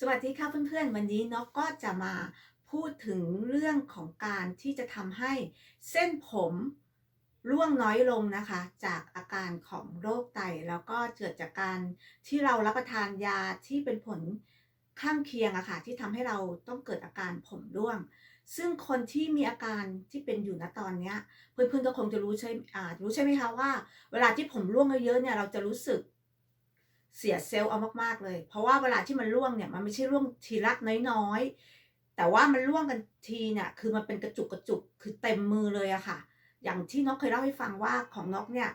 สวัสดีค่ะเพื่อนๆ วันนี้นกก็จะมาพูดถึงเรื่องของการที่จะทำให้เส้นผมร่วงน้อยลงนะคะ จากอาการของโรคไต แล้วก็เกิดจากการที่เรารับประทานยาที่เป็นผลข้างเคียงอะค่ะที่ทำให้เราต้องเกิดอาการผมร่วง ซึ่งคนที่มีอาการที่เป็นอยู่ณตอนนี้เพื่อนๆก็คงจะรู้ใช่รู้ใช่ไหมคะว่า เวลาที่ผมร่วงเยอะๆเนี่ยเราจะรู้สึก เสียเซลล์เอามากๆเลย เพราะว่าเวลาที่มันร่วงเนี่ยมันไม่ใช่ร่วงทีละน้อยๆ แต่ว่ามันร่วงกันทีเนี่ยคือมันเป็นกระจุกกระจุกคือเต็มมือเลยอะค่ะ อย่างที่นกเคยเล่าให้ฟังว่าของนกเนี่ย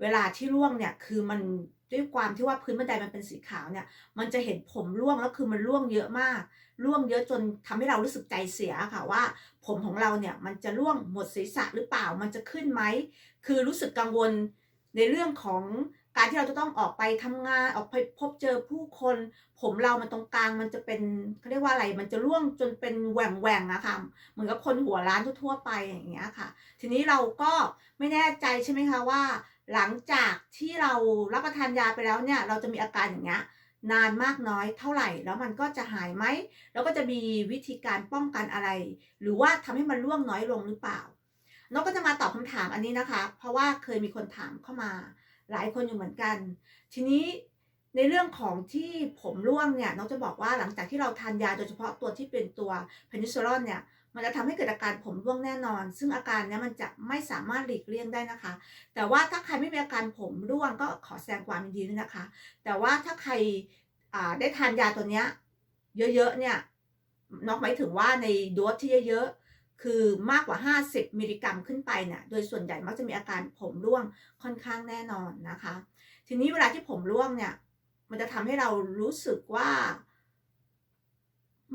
เวลาที่ร่วงเนี่ยคือมันด้วยความที่ว่าพื้นบันไดมันเป็นสีขาวเนี่ย มันจะเห็นผมร่วงแล้วคือมันร่วงเยอะมากร่วงเยอะจนทำให้เรารู้สึกใจเสียค่ะว่า ผมของเราเนี่ยมันจะร่วงหมดศีรษะหรือเปล่ามันจะขึ้นไหมคือรู้สึกกังวลในเรื่องของ การที่เราจะต้องออกไปทำงานออกไปพบเจอผู้คน ผมเรามันตรงกลางมันจะเป็นเขาเรียกว่าอะไร มันจะร่วงจนเป็นแหว่งแหว่งๆอะค่ะเหมือนกับคนหัวร้านทั่วไปอย่างเงี้ยค่ะ ทีนี้เราก็ไม่แน่ใจใช่ไหมคะว่า หลังจากที่เรารับประทานยาไปแล้วเนี่ย เราจะมีอาการอย่างเงี้ยนานมากน้อยเท่าไหร่แล้วมันก็จะหายไหมแล้วก็จะมีวิธีการป้องกันอะไร หรือว่าทำให้มันร่วงน้อยลงหรือเปล่านกก็จะมาตอบคำถามอันนี้นะคะ เพราะว่าเคยมีคนถามเข้ามา หลายคนอยู่เหมือนกัน ทีนี้ในเรื่องของที่ผมร่วงเนี่ยนกจะบอกว่าหลังจากที่เราทานยาโดยเฉพาะตัวที่เป็นตัวเพนิซิลลอนเนี่ยมันจะทำให้เกิดอาการผมร่วงแน่นอน ซึ่งอาการเนี้ยมันจะไม่สามารถหลีกเลี่ยงได้นะคะ แต่ว่าถ้าใครไม่มีอาการผมร่วงก็ขอแสดงความยินดีด้วยนะคะ แต่ว่าถ้าใครได้ทานยาตัวเนี้ยเยอะๆเนี่ยนอกหมายถึงว่าในโดสที่เยอะๆ คือมากกว่า 50 มิลลิกรัมขึ้นไปเนี่ยโดยส่วนใหญ่มักจะมีอาการผมร่วงค่อนข้างแน่นอนนะคะ ทีนี้เวลาที่ผมร่วงเนี่ย มันจะทำให้เรารู้สึกว่า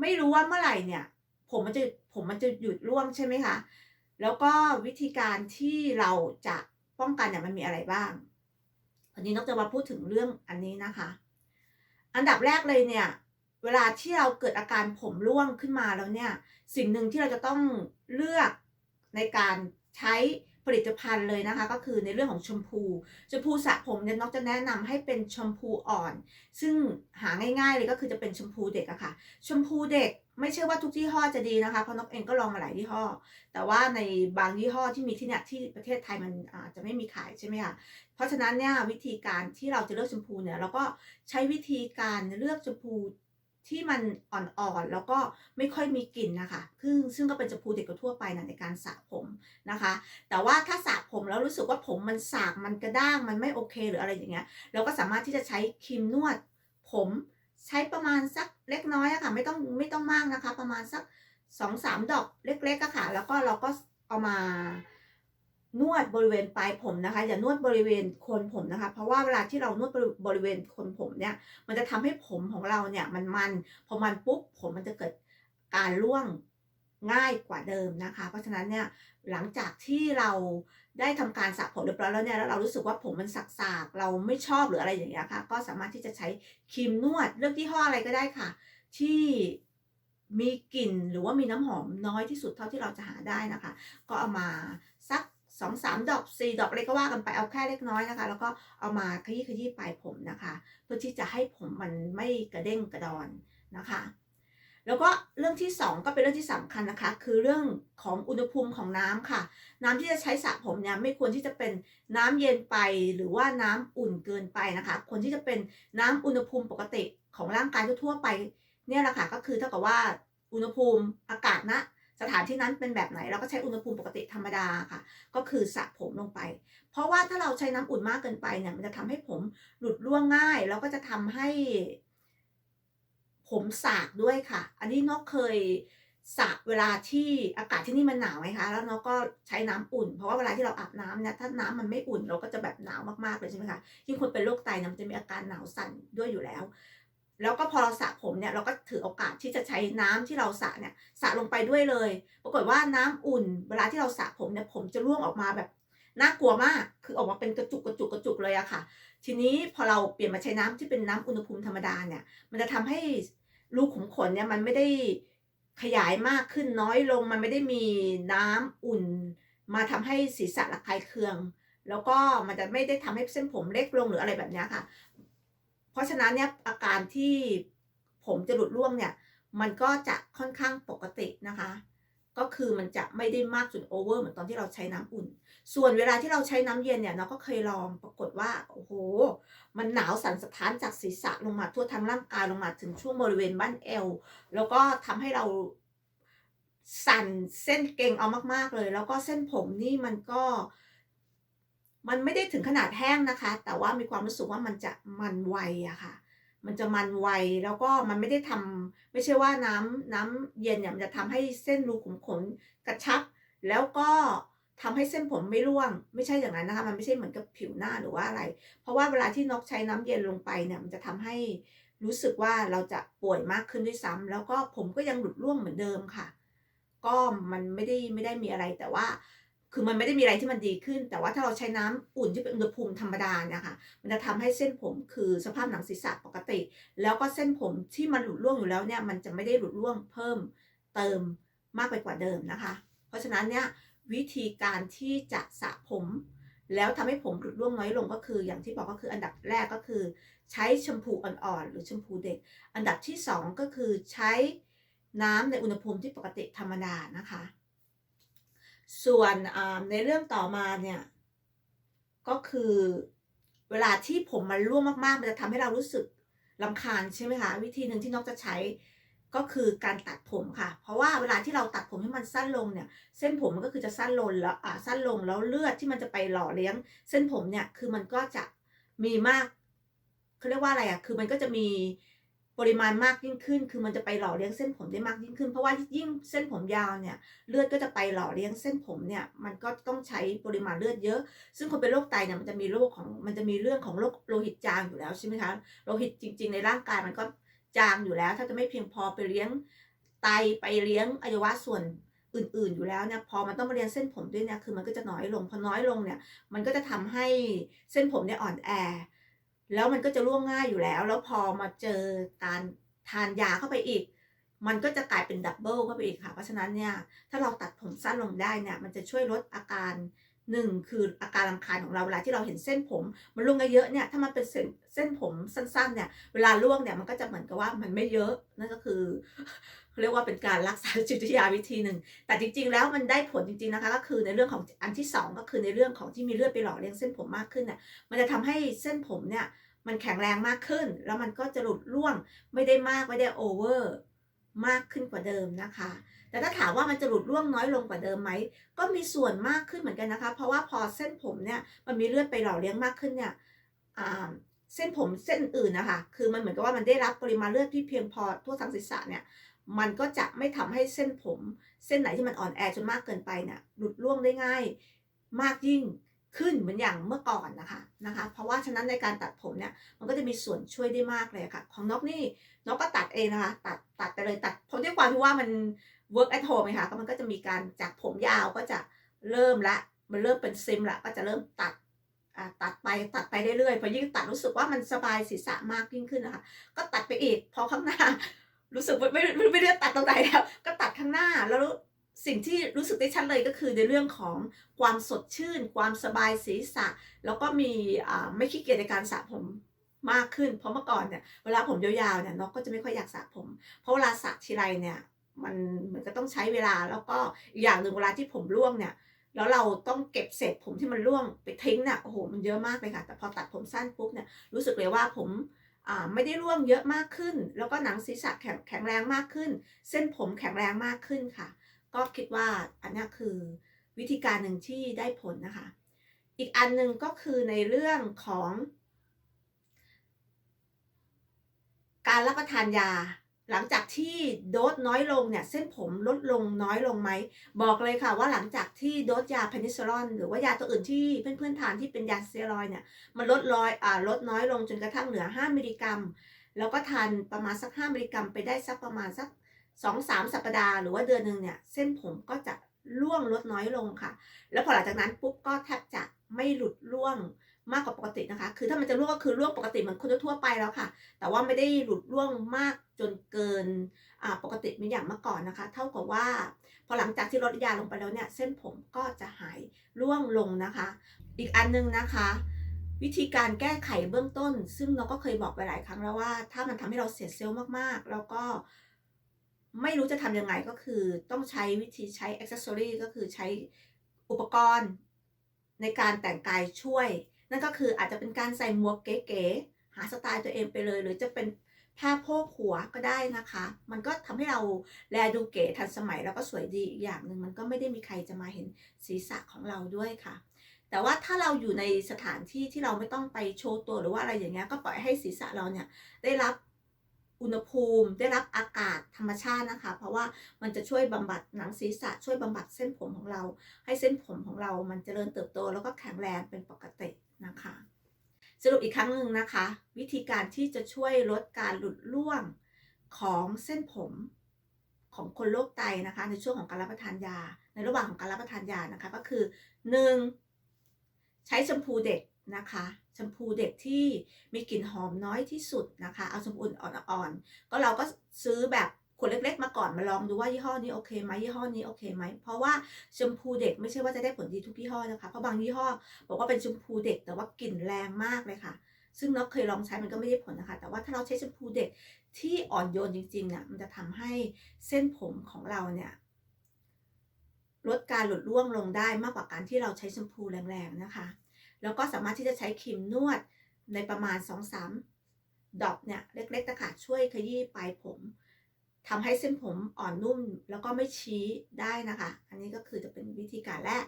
ไม่รู้ว่าเมื่อไหร่เนี่ย ผมมันจะผมมันจะหยุดร่วงใช่ไหมคะแล้วก็วิธีการที่เราจะป้องกันเนี่ยมันมีอะไรบ้างวันนี้นกจะมาพูดถึงเรื่องอันนี้นะคะ อันดับแรกเลยเนี่ย เวลาที่เราเกิดอาการผมร่วงขึ้นมาแล้วเนี่ย สิ่งหนึ่งที่เราจะต้องเลือกในการใช้ผลิตภัณฑ์เลยนะคะ ก็คือในเรื่องของแชมพูแชมพูสระผมเนี่ยนกจะแนะนำให้เป็นแชมพูอ่อน ซึ่งหาง่ายๆเลยก็คือจะเป็นแชมพูเด็กอะค่ะแชมพูเด็กไม่เชื่อว่าทุกยี่ห้อจะดีนะคะเพราะนกเองก็ลองมาหลายยี่ห้อ แต่ว่าในบางยี่ห้อที่มีที่เนี่ยที่ประเทศไทยมันอาจจะไม่มีขายใช่ไหมคะเพราะฉะนั้นเนี่ยวิธีการที่เราจะเลือกแชมพูเนี่ยเราก็ใช้วิธีการเลือกแชมพู ที่มันอ่อนๆ แล้วก็ไม่ค่อยมีกลิ่นนะคะซึ่งซึ่งก็เป็นชมพูเด็กกทั่วไปนะในการสระผมนะคะ แต่ว่าถ้าสระผมแล้วรู้สึกว่าผมมันสากมันกระด้างมันไม่โอเค หรืออะไรอย่างเงี้ย เราก็สามารถที่จะใช้ครีมนวด ผมใช้ประมาณสักเล็กน้อยอะค่ะ ไม่ต้องไม่ต้องมากนะคะ ประมาณสักสองสามดอกเล็กๆอะค่ะ แล้วก็เราก็เอามา นวดบริเวณปลายผมนะคะ อย่านวดบริเวณโคนผมนะคะ เพราะว่าเวลาที่เรานวดบริเวณโคนผมเนี่ย มันจะทำให้ผมของเราเนี่ยมันมันพอมันปุ๊บผมมันจะเกิดการร่วงง่ายกว่าเดิมนะคะ เพราะฉะนั้นเนี่ยหลังจากที่เราได้ทำการสระผมเรียบร้อยแล้วเนี่ยแล้วเรารู้สึกว่าผมมันสักๆเราไม่ชอบหรืออะไรอย่างเงี้ยค่ะ ก็สามารถที่จะใช้ครีมนวดเลือกยี่ห้ออะไรก็ได้ค่ะ ที่มีกลิ่นหรือว่ามีน้ำหอมน้อยที่สุดเท่าที่เราจะหาได้นะคะ ก็เอามา สองสามดอกสี่ดอกอะไรก็ว่ากันไปเอาแค่เล็กน้อยนะคะ แล้วก็เอามาขยี้ขยี้ปลายผมนะคะ เพื่อที่จะให้ผมมันไม่กระเด้งกระดอนนะคะ แล้วก็เรื่องที่สองก็เป็นเรื่องที่สำคัญนะคะ คือเรื่องของอุณหภูมิของน้ำค่ะ น้ำที่จะใช้สระผมเนี่ยไม่ควรที่จะเป็นน้ำเย็นไปหรือว่าน้ำอุ่นเกินไปนะคะควรที่จะเป็นน้ำอุณหภูมิปกติของร่างกายทั่วไปเนี่ยแหละค่ะก็คือเท่ากับว่าอุณหภูมิอากาศณ สถานที่นั้นเป็นแบบไหนเราก็ใช้อุณหภูมิปกติธรรมดาค่ะ ก็คือสระผมลงไป เพราะว่าถ้าเราใช้น้ำอุ่นมากเกินไปเนี่ยมันจะทำให้ผมหลุดร่วงง่าย แล้วก็จะทำให้ ผมสากด้วยค่ะ อันนี้นกเคยสระเวลาที่อากาศที่นี่มันหนาวไหมคะ แล้วนกก็ใช้น้ำอุ่น เพราะว่าเวลาที่เราอาบน้ำเนี่ยถ้าน้ำมันไม่อุ่นเราก็จะแบบหนาวมากๆเลยใช่ไหมคะยิ่งคนเป็นโรคไตเนี่ยมันจะมีอาการหนาวสั่นด้วยอยู่แล้ว แล้วก็พอเราสระผมเนี่ยเราก็ถือโอกาสที่จะใช้น้ำที่เราสระเนี่ยสระลงไปด้วยเลย ปรากฏว่าน้ำอุ่น เวลาที่เราสระผมเนี่ยผมจะร่วงออกมาแบบน่ากลัวมาก คือออกมาเป็นกระจุกกระจุกกระจุกเลยอะค่ะ ทีนี้พอเราเปลี่ยนมาใช้น้ำที่เป็นน้ำอุณหภูมิธรรมดาเนี่ย มันจะทำให้รูขุมขนเนี่ยมันไม่ได้ขยายมากขึ้นน้อยลง มันไม่ได้มีน้ำอุ่น มาทำให้ศีรษะระคายเคือง แล้วก็มันจะไม่ได้ทำให้เส้นผมเล็กลงหรืออะไรแบบนี้ค่ะ เพราะฉะนั้นเนี่ยอาการที่ผมจะหลุดร่วงเนี่ย มันก็จะค่อนข้างปกตินะคะ ก็คือมันจะไม่ได้มากจนโอเวอร์เหมือนตอนที่เราใช้น้ำอุ่น ส่วนเวลาที่เราใช้น้ำเย็นเนี่ยเราก็เคยลองปรากฏว่าโอ้โห มันหนาวสั่นสะท้านจากศีรษะลงมาทั่วทั้งร่างกายลงมาถึงช่วงบริเวณบ้านเอว แล้วก็ทำให้เราสั่นเส้นเกร็งเอามากๆเลย แล้วก็เส้นผมนี่มันก็ มันไม่ได้ถึงขนาดแห้งนะคะ แต่ว่ามีความรู้สึกว่ามันจะมันไวอะค่ะ มันจะมันไวแล้วก็มันไม่ได้ทำไม่ใช่ว่าน้ำน้ำเย็นเนี่ยมันจะทำให้เส้นรูขุมขนกระชับ แล้วก็ทำให้เส้นผมไม่ร่วง ไม่ใช่อย่างนั้นนะคะ มันไม่ใช่เหมือนกับผิวหน้าหรือว่าอะไร เพราะว่าเวลาที่นกใช้น้ำเย็นลงไปเนี่ยมันจะทำให้รู้สึกว่าเราจะป่วยมากขึ้นด้วยซ้ำแล้วก็ผมก็ยังหลุดร่วงเหมือนเดิมค่ะ ก็มันไม่ได้ไม่ได้มีอะไรแต่ว่า คือมันไม่ได้มีอะไรที่มันดีขึ้น แต่ว่าถ้าเราใช้น้ำอุ่นที่เป็นอุณหภูมิธรรมดาเนี่ยค่ะมันจะทำให้เส้นผมคือสภาพหนังศีรษะปกติ แล้วก็เส้นผมที่มันหลุดร่วงอยู่แล้วเนี่ยมันจะไม่ได้หลุดร่วงเพิ่มเติมมากไปกว่าเดิมนะคะ เพราะฉะนั้นเนี่ยวิธีการที่จะสระผม แล้วทำให้ผมหลุดร่วงน้อยลงก็คือ อย่างที่บอกก็คืออันดับแรกก็คือ ใช้แชมพูอ่อนๆหรือแชมพูเด็ก อันดับที่ 2 ก็คือใช้น้ำในอุณหภูมิที่ปกติธรรมดานะคะ ส่วนในเรื่องต่อมาเนี่ย ก็คือเวลาที่ผมมันร่วงมากๆ มันจะทำให้เรารู้สึกลำคาญใช่ไหมคะวิธีหนึ่งที่นกจะใช้ก็คือการตัดผมค่ะ เพราะว่าเวลาที่เราตัดผมให้มันสั้นลงเนี่ย เส้นผมมันก็คือจะสั้นลงแล้วอ่าสั้นลงแล้วเลือดที่มันจะไปหล่อเลี้ยง เส้นผมเนี่ยคือมันก็จะมีมากเขาเรียกว่าอะไรอะคือมันก็จะมี ปริมาณมากยิ่งขึ้น คือมันจะไปหล่อเลี้ยงเส้นผมได้มากยิ่งขึ้น เพราะว่ายิ่งเส้นผมยาวเนี่ยเลือดก็จะไปหล่อเลี้ยงเส้นผมเนี่ยมันก็ต้องใช้ปริมาณเลือดเยอะ ซึ่งคนเป็นโรคไตเนี่ยมันจะมีโรคของมันจะมีเรื่องของโรคโลหิตจางอยู่แล้วใช่ไหมคะโลหิตจริง ๆ ในร่างกายมันก็จางอยู่แล้ว ถ้าจะไม่เพียงพอไปเลี้ยงไตไปเลี้ยงอวัยวะส่วนอื่นๆอยู่แล้วเนี่ยพอมันต้องมาเลี้ยงเส้นผมด้วยเนี่ยคือมันก็จะน้อยลงพอน้อยลงเนี่ยมันก็จะทำให้เส้นผมเนี่ยอ่อนแอ แล้วมันก็จะร่วงง่ายอยู่แล้ว แล้วพอมาเจอการทานยาเข้าไปอีก มันก็จะกลายเป็นดับเบิลเข้าไปอีกค่ะ เพราะฉะนั้นเนี่ย ถ้าเราตัดผมสั้นลงได้เนี่ย มันจะช่วยลดอาการหนึ่งคืออาการรำคาญของเราเวลาที่เราเห็นเส้นผม มันร่วงเยอะเนี่ย ถ้ามันเป็นเส้นเส้นผมสั้นๆเนี่ย เวลาร่วงเนี่ย มันก็จะเหมือนกับว่ามันไม่เยอะ นั่นก็คือเรียกว่าเป็นการรักษาจิตวิทยาวิธีหนึ่ง แต่จริง ๆ แล้วมันได้ผลจริง ๆ นะคะ ก็คือในเรื่องของอันที่ 2 ก็คือในเรื่องของที่มีเลือดไปหล่อเลี้ยงเส้นผมมากขึ้นเนี่ย มันจะทำให้เส้นผมเนี่ย มันแข็งแรงมากขึ้น แล้วมันก็จะหลุดร่วงไม่ได้มากไม่ได้โอเวอร์มากขึ้นกว่าเดิมนะคะ แต่ถ้าถามว่ามันจะหลุดร่วงน้อยลงกว่าเดิมไหม ก็มีส่วนมากขึ้นเหมือนกันนะคะ เพราะว่าพอเส้นผมเนี่ยมันมีเลือดไปหล่อเลี้ยงมากขึ้นเนี่ยเส้นผมเส้นอื่นนะคะ คือมันเหมือนกับว่ามันได้รับปริมาณเลือดที่เพียงพอทั่วทั้งศีรษะเนี่ยมันก็จะไม่ทำให้เส้นผม เส้นไหนที่มันอ่อนแอจนมากเกินไปเนี่ยหลุดร่วงได้ง่าย มากยิ่ง ขึ้นเหมือนอย่างเมื่อก่อนนะคะนะคะ เพราะว่าฉะนั้นในการตัดผมเนี่ยมันก็จะมีส่วนช่วยได้มากเลยค่ะ ของนกนี่นกก็ตัดเองนะคะ ตัดตัดไปเลยตัดเพราะด้วยความที่ว่ามัน work at home ไงคะก็มันก็จะมีการจากผมยาวก็จะเริ่มละมันเริ่มเป็นซิมละก็จะเริ่มตัดตัดไปตัดไปเรื่อยๆพอยิ่งตัดรู้สึกว่ามันสบายศีรษะมากยิ่งขึ้นนะคะ ก็ตัดไปอีกพอข้างหน้า รู้สึกไม่ไม่ไม่ได้ตัดตรงไหนแล้ว ก็ตัดข้างหน้าแล้ว สิ่งที่รู้สึกได้ชัดเลยก็คือในเรื่องของความสดชื่น ความสบายศีรษะ แล้วก็มีไม่ขี้เกียจในการสระผมมากขึ้น เพราะเมื่อก่อนเนี่ยเวลาผมยาวๆเนี่ยนกก็จะไม่ค่อยอยากสระผม เพราะเวลาสระทีไรเนี่ยมันเหมือนก็ต้องใช้เวลาแล้วก็อีกอย่างหนึ่งเวลาที่ผมร่วงเนี่ยแล้วเราต้องเก็บเศษผมที่มันร่วงไปทิ้งเนี่ยโอ้โหมันเยอะมากเลยค่ะ แต่พอตัดผมสั้นปุ๊บเนี่ยรู้สึกเลยว่าผมไม่ได้ร่วงเยอะมากขึ้น แล้วก็หนังศีรษะแข็งแรงมากขึ้น เส้นผมแข็งแรงมากขึ้นค่ะ ก็คิดว่าอันนี้คือวิธีการหนึ่งที่ได้ผลนะคะ อีกอันหนึ่งก็คือในเรื่องของ การรับประทานยา หลังจากที่โดสน้อยลงเนี่ย เส้นผมลดลงน้อยลงไหม บอกเลยค่ะว่าหลังจากที่โดสยาเพนิซิลลอนหรือว่ายาตัวอื่นที่เพื่อนๆทานที่เป็นยาสเตียรอยเนี่ย มันลดร้อยอ่าลดน้อยลงจนกระทั่งเหลือ 5 มิลลิกรัม แล้วก็ทานประมาณสัก 5 มิลลิกรัมไปได้สักประมาณสัก สองสามสัปดาห์หรือว่าเดือนหนึ่งเนี่ยเส้นผมก็จะร่วงลดน้อยลงค่ะ แล้วพอหลังจากนั้นปุ๊บก็แทบจะไม่หลุดร่วงมากกว่าปกตินะคะ คือถ้ามันจะร่วงก็คือร่วงปกติเหมือนคนทั่วไปแล้วค่ะ แต่ว่าไม่ได้หลุดร่วงมากจนเกินปกติเหมือนอย่างเมื่อก่อนนะคะ เท่ากับว่า พอหลังจากที่ลดยาลงไปแล้วเนี่ย เส้นผมก็จะหายร่วงลงนะคะ อีกอันนึงนะคะ วิธีการแก้ไขเบื้องต้น ซึ่งเราก็เคยบอกไปหลายครั้งแล้วว่า ถ้ามันทำให้เราเสียเซลล์มากๆ แล้วก็ ไม่รู้จะทำยังไงก็คือต้องใช้วิธีใช้ accessory ก็คือใช้อุปกรณ์ในการแต่งกายช่วย นั่นก็คืออาจจะเป็นการใส่หมวกเก๋ๆหาสไตล์ตัวเองไปเลย หรือจะเป็นผ้าโพกหัวก็ได้นะคะ มันก็ทำให้เราแลดูเก๋ทันสมัยแล้วก็สวยดีอีกอย่างหนึ่งมันก็ไม่ได้มีใครจะมาเห็นศีรษะของเราด้วยค่ะ แต่ว่าถ้าเราอยู่ในสถานที่ที่เราไม่ต้องไปโชว์ตัวหรือว่าอะไรอย่างเงี้ยก็ปล่อยให้ศีรษะเราเนี่ยได้รับ อุณหภูมิ ได้รับอากาศธรรมชาตินะคะ เพราะว่ามันจะช่วยบำบัดหนังศีรษะ ช่วยบำบัดเส้นผมของเรา ให้เส้นผมของเรามันเจริญเติบโตแล้วก็แข็งแรงเป็นปกตินะคะ สรุปอีกครั้งหนึ่งนะคะ วิธีการที่จะช่วยลดการหลุดร่วงของเส้นผมของคนโรคไตนะคะ ในช่วงของการรับประทานยา ในระหว่างของการรับประทานยานะคะก็คือ 1. ใช้แชมพูเด็กนะคะ ชมพูเด็กที่มีกลิ่นหอมน้อยที่สุดนะคะ เอาแชมพูอ่อนๆก็เราก็ซื้อแบบขวดเล็ก ๆ มาก่อนมาลองดูว่ายี่ห้อนี้โอเคไหมยี่ห้อนี้โอเคไหมเพราะว่าแชมพูเด็กไม่ใช่ว่าจะได้ผลดีทุกยี่ห้อนะคะเพราะบางยี่ห้อบอกว่าเป็นแชมพูเด็กแต่ว่ากลิ่นแรงมากเลยค่ะ ซึ่งเราเคยลองใช้มันก็ไม่ได้ผลนะคะ แต่ว่าถ้าเราใช้แชมพูเด็กที่อ่อนโยนจริงๆเนี่ยมันจะทำให้เส้นผมของเราเนี่ยลดการหลุดร่วงลงได้มากกว่าการที่เราใช้แชมพูแรงๆนะคะ แล้วก็สามารถที่จะใช้ครีมนวดในประมาณ 2-3 ดอกเนี่ยเล็กๆนะคะช่วยขยี้ปลายผมทำให้เส้นผมอ่อนนุ่มแล้วก็ไม่ชี้ได้นะคะ อันนี้ก็คือจะเป็นวิธีการแรก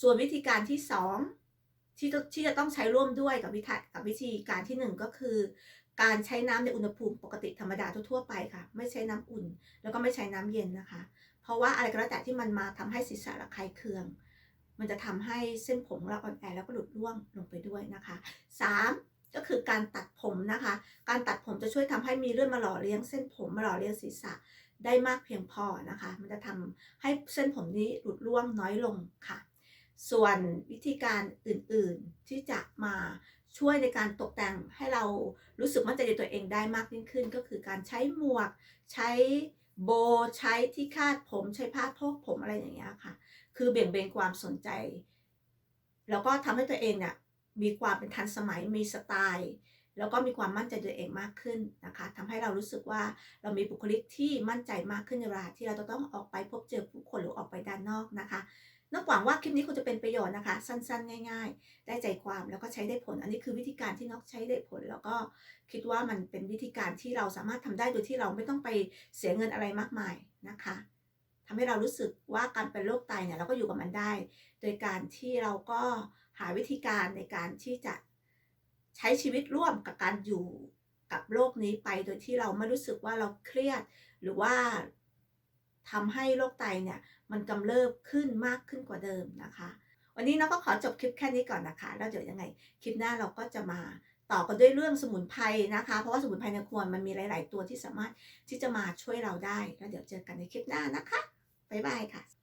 ส่วนวิธีการที่ 2 ที่ที่จะต้องใช้ร่วมด้วยกับวิธีกับวิธีการที่ 1 ก็คือ การใช้น้ำในอุณหภูมิปกติธรรมดาทั่วๆไปค่ะ ไม่ใช้น้ำอุ่น แล้วก็ไม่ใช้น้ำเย็นนะคะ เพราะว่าอะไรก็แล้วแต่ที่มันมาทำให้ศีรษะระคายเคือง มันจะทำให้เส้นผมเราอ่อนแอแล้วก็หลุดร่วงลงไปด้วยนะคะ 3. ก็คือการตัดผมนะคะ การตัดผมจะช่วยทำให้มีเลือดมาหล่อเลี้ยงเส้นผมมาหล่อเลี้ยงศีรษะได้มากเพียงพอนะคะ มันจะทำให้เส้นผมนี้หลุดร่วงน้อยลงค่ะ ส่วนวิธีการอื่นๆที่จะมาช่วยในการตกแต่งให้เรารู้สึกมั่นใจในตัวเองได้มากยิ่งขึ้น ก็คือการใช้หมวก ใช้โบ ใช้ที่คาดผม ใช้ผ้าโพกผมอะไรอย่างเงี้ยค่ะ คือเบี่ยงเบนความสนใจ แล้วก็ทำให้ตัวเองเนี่ยมีความเป็นทันสมัยมีสไตล์ แล้วก็มีความมั่นใจตัวเองมากขึ้นนะคะทำให้เรารู้สึกว่าเรามีบุคลิกที่มั่นใจมากขึ้นในเวลาที่เราจะต้องออกไปพบเจอผู้คนหรือออกไปด้านนอกนะคะนกหวังว่าคลิปนี้คงจะเป็นประโยชน์นะคะ สั้นๆ ง่าย ๆ ได้ใจความแล้วก็ใช้ได้ผล อันนี้คือวิธีการที่นกใช้ได้ผล แล้วก็คิดว่ามันเป็นวิธีการที่เราสามารถทำได้โดยที่เราไม่ต้องไปเสียเงินอะไรมากมายนะคะ ทำให้เรารู้สึกว่าการเป็นโรคไตเนี่ยเราก็อยู่กับมันได้ โดยการที่เราก็หาวิธีการในการที่จะใช้ชีวิตร่วมกับการอยู่กับโรคนี้ไป โดยที่เราไม่รู้สึกว่าเราเครียด หรือว่าทำให้โรคไตเนี่ยมันกำเริบขึ้นมากขึ้นกว่าเดิมนะคะ วันนี้น้องก็ขอจบคลิปแค่นี้ก่อนนะคะ แล้วเดี๋ยวยังไงคลิปหน้าเราก็จะมาต่อกันด้วยเรื่องสมุนไพรนะคะ เพราะว่าสมุนไพรในครัวมันมีหลาย ๆ ตัวที่สามารถที่จะมาช่วยเราได้ แล้วเดี๋ยวเจอกันในคลิปหน้านะคะ บ๊ายบายค่ะ